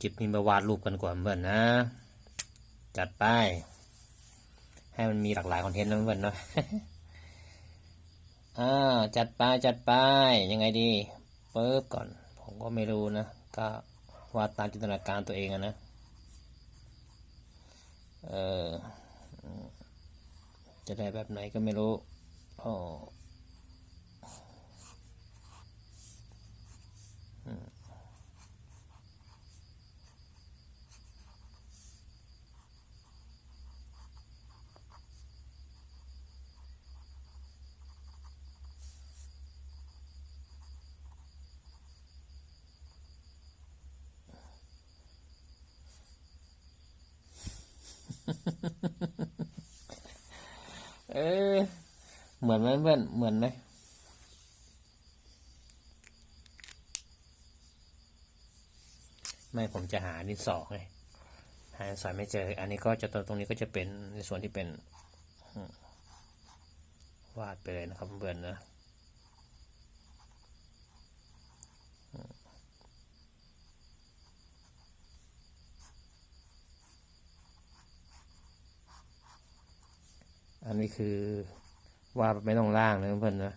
คลิปนี้มาวาดรูปกันก่อนเพื่อนนะ จัดไป ให้มันมีหลากหลายคอนเทนต์นะเพื่อนเนาะอ่าจัดไปจัดไปยังไงดีปึ๊บก่อน ผมก็ไม่รู้นะ ก็วาดตามจินตนาการตัวเองอะนะ เออจะได้แบบไหนก็ไม่รู้อ้อืม เออเหมือนไหมเพื่อนเหมือนไหมไม่ผมจะหาดินสอไงหาดินสอไม่เจอ อันนี้ก็จะตรงตรงนี้ก็จะเป็นในส่วนที่เป็นวาดไปเลยนะครับเพื่อนนะ อันนี้คือวาดไม่ต้องล่างนะเพื่อนนะ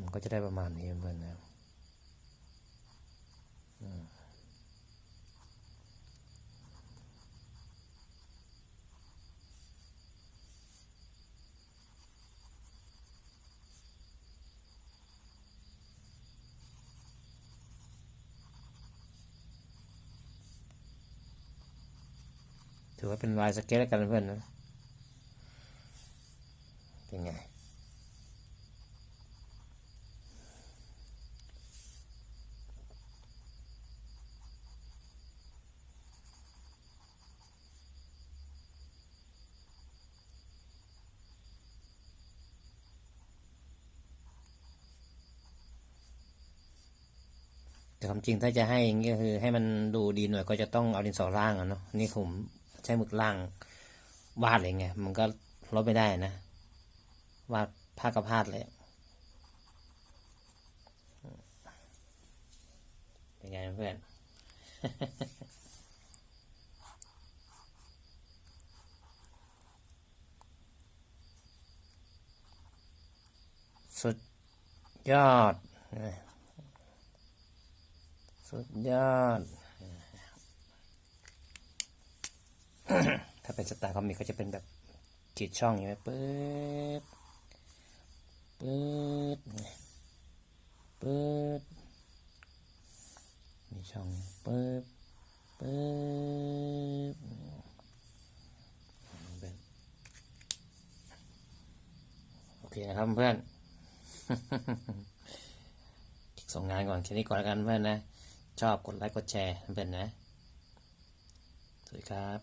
มันก็จะได้ประมาณนี้เพื่อนนะ ถือว่าเป็นลายสเก็ตแล้วกันเพื่อนนะ เป็นไง แต่ความจริงถ้าจะให้อย่างนี้ก็คือ ให้มันดูดีหน่อยก็จะต้องเอาดินสอล่างอะเนาะนี่ผม ใช้หมึกล่างวาดเลยไงมันก็ลบไม่ได้นะ วาดพาดกับพาดเลยเป็นไงเพื่อนสุดยอด สุดยอด ถ้าเป็นสไตล์คอมิกก็จะเป็นแบบขีดช่องอย่างนี้ปึ๊ดปึ๊ดปึ๊ดมีช่องปึ๊บปึ๊บเป็นโอเคนะครับเพื่อนส่งงานก่อนแค่นี้ก่อนแล้วกันเพื่อนนะ ชอบกดไลค์กดแชร์เพื่อนนะ สวัสดีครับ